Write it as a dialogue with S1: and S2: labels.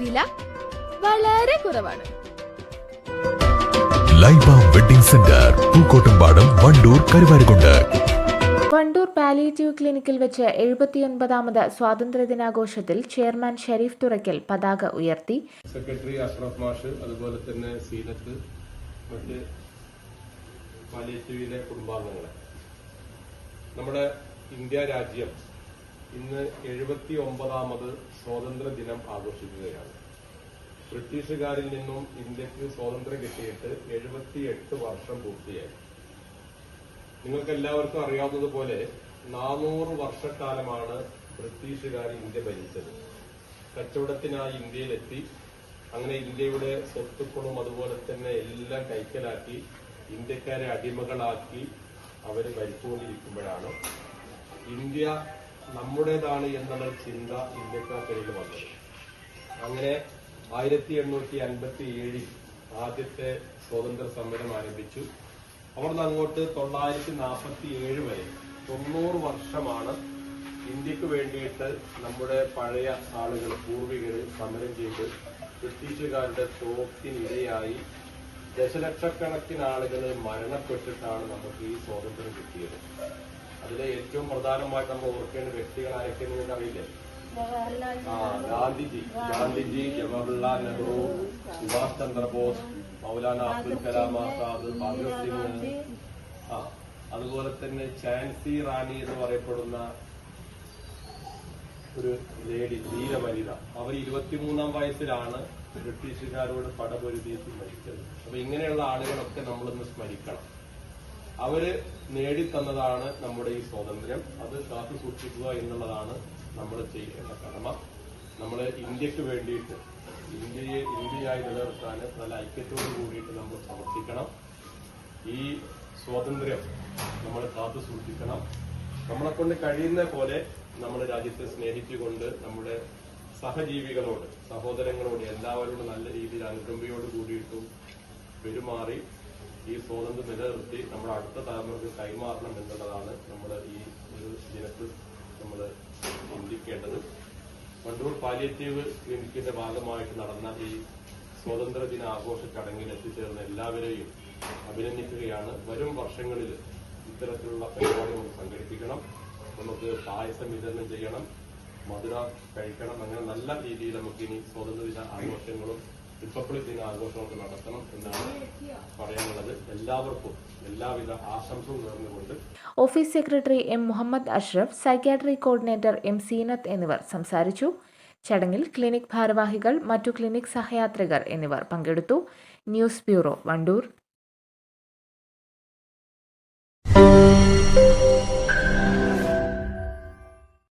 S1: വില വളരെ കുറവാണ്.
S2: Laiba wedding centre Pookkottumpadam Wandoor Karuvarakundu.
S3: Wandoor palliative ക്ലിനിക്കിൽ വെച്ച് എഴുപത്തിയൊൻപതാമത് സ്വാതന്ത്ര്യദിനാഘോഷത്തിൽ ചെയർമാൻ ഷെരീഫ് തുറയ്ക്കൽ പതാക ഉയർത്തി.
S4: സെക്രട്ടറി അഷ്റഫ് മാഷ് അതുപോലെ തന്നെ സീനത്ത് മറ്റ് പാലിയേറ്റീവിലെ കുടുംബാംഗങ്ങളെ. നമ്മുടെ ഇന്ത്യ രാജ്യം ഇന്ന് എഴുപത്തി ഒമ്പതാമത് സ്വാതന്ത്ര്യ ദിനം ആഘോഷിക്കുകയാണ്. ബ്രിട്ടീഷുകാരിൽ നിന്നും ഇന്ത്യയ്ക്ക് സ്വാതന്ത്ര്യം കിട്ടിയിട്ട് എഴുപത്തിയെട്ട് വർഷം പൂർത്തിയായി. നിങ്ങൾക്ക് എല്ലാവർക്കും അറിയാവുന്നതുപോലെ നാനൂറ് വർഷക്കാലമാണ് ബ്രിട്ടീഷുകാർ ഇന്ത്യ ഭരിച്ചത്. കച്ചവടത്തിനായി ഇന്ത്യയിലെത്തി അങ്ങനെ ഇന്ത്യയുടെ സ്വത്തുക്കളും അതുപോലെ തന്നെ എല്ലാം കൈക്കലാക്കി ഇന്ത്യക്കാരെ അടിമകളാക്കി അവർ ഭരിച്ചുകൊണ്ടിരിക്കുമ്പോഴാണ് ഇന്ത്യ നമ്മുടേതാണ് എന്നുള്ള ചിന്ത ഇന്ത്യക്കാർക്കിടയിൽ വന്നത്. അങ്ങനെ ആയിരത്തി എണ്ണൂറ്റി അൻപത്തി ഏഴിൽ ആദ്യത്തെ സ്വാതന്ത്ര്യ സമരം ആരംഭിച്ചു. അവിടുന്ന് അങ്ങോട്ട് തൊള്ളായിരത്തി നാൽപ്പത്തി ഏഴ് വരെ തൊണ്ണൂറ് വർഷമാണ് ഇന്ത്യയ്ക്ക് വേണ്ടിയിട്ട് നമ്മുടെ പഴയ ആളുകൾ പൂർവികർ സമരം ചെയ്ത് ബ്രിട്ടീഷുകാരുടെ തോക്കിനിരയായി ദശലക്ഷക്കണക്കിന് ആളുകൾ മരണപ്പെട്ടിട്ടാണ് നമുക്ക് ഈ സ്വാതന്ത്ര്യം കിട്ടിയത്. അതിലെ ഏറ്റവും പ്രധാനമായിട്ട് നമ്മൾ ഓർക്കേണ്ട വ്യക്തികൾ ആരൊക്കെ നിങ്ങൾക്ക് അറിയില്ലേ ആ ഗാന്ധിജി. ഗാന്ധിജി ജവഹർലാൽ നെഹ്റു സുഭാഷ് ചന്ദ്രബോസ് മൗലാന അബ്ദുൽ കലാം ആസാദ് ഭഗത് സിംഗ് ആ അതുപോലെ തന്നെ ചാൻസി റാണി എന്ന് പറയപ്പെടുന്ന ഒരു ലേഡി ധീരവനിത അവർ ഇരുപത്തിമൂന്നാം വയസ്സിലാണ് ബ്രിട്ടീഷുകാരോട് പടപൊരുതിയത്തിൽ മരിച്ചത്. അപ്പൊ ഇങ്ങനെയുള്ള ആളുകളൊക്കെ നമ്മളൊന്ന് സ്മരിക്കണം. അവർ നേടിത്തന്നതാണ് നമ്മുടെ ഈ സ്വാതന്ത്ര്യം. അത് കാത്തു സൂക്ഷിക്കുക എന്നുള്ളതാണ് നമ്മൾ ചെയ്യേണ്ട കടമ. നമ്മൾ ഇന്ത്യയ്ക്ക് വേണ്ടിയിട്ട് ഇന്ത്യയെ ഇന്ത്യയായി നിലനിർത്താൻ നല്ല ഐക്യത്തോടു കൂടിയിട്ട് നമ്മൾ പ്രവർത്തിക്കണം ഈ സ്വാതന്ത്ര്യം നമ്മൾ കാത്തു സൂക്ഷിക്കണം. നമ്മളെ കൊണ്ട് കഴിയുന്ന പോലെ നമ്മുടെ രാജ്യത്തെ സ്നേഹിച്ചുകൊണ്ട് നമ്മുടെ സഹജീവികളോട് സഹോദരങ്ങളോട് എല്ലാവരോടും നല്ല രീതിയിൽ അനുകമ്പയോട് കൂടിയിട്ടും പെരുമാറി ഈ സ്വാതന്ത്ര്യം നിലനിർത്തി നമ്മുടെ അടുത്ത തലമുറയ്ക്ക് കൈമാറണം എന്നുള്ളതാണ് നമ്മൾ ഈ ഒരു ദിനത്തിൽ നമ്മൾ ചിന്തിക്കേണ്ടത്. വണ്ടൂർ പാലിയേറ്റീവ് ക്ലിനിക്കിന്റെ ഭാഗമായിട്ട് നടന്ന ഈ സ്വാതന്ത്ര്യ ദിന ആഘോഷ ചടങ്ങിൽ എത്തിച്ചേർന്ന എല്ലാവരെയും അഭിനന്ദിക്കുകയാണ്. വരും വർഷങ്ങളിൽ ഇത്തരത്തിലുള്ള പരിപാടി നമുക്ക് സംഘടിപ്പിക്കണം. നമുക്ക് പായസം വിതരണം ചെയ്യണം. മധുര കഴിക്കണം. അങ്ങനെ നല്ല രീതിയിൽ നമുക്ക് ഇനി സ്വാതന്ത്ര്യ ദിന ആഘോഷങ്ങളും റിപ്പബ്ലിക് ദിന ആഘോഷങ്ങളൊക്കെ നടത്തണം എന്നാണ് പറയാനുള്ളത്. എല്ലാവർക്കും എല്ലാവിധ ആശംസകളും നേർന്നുകൊണ്ട്
S3: office secretary M Muhammad Ashraf psychiatry coordinator M Seenath എന്നിവർ സംസാരിച്ചു. ചടങ്ങിൽ ക്ലിനിക് ഭാരവാഹികൾ മറ്റു ക്ലിനിക് സഹയാത്രികർ എന്നിവർ പങ്കെടുത്തു. News bureau Wandoor.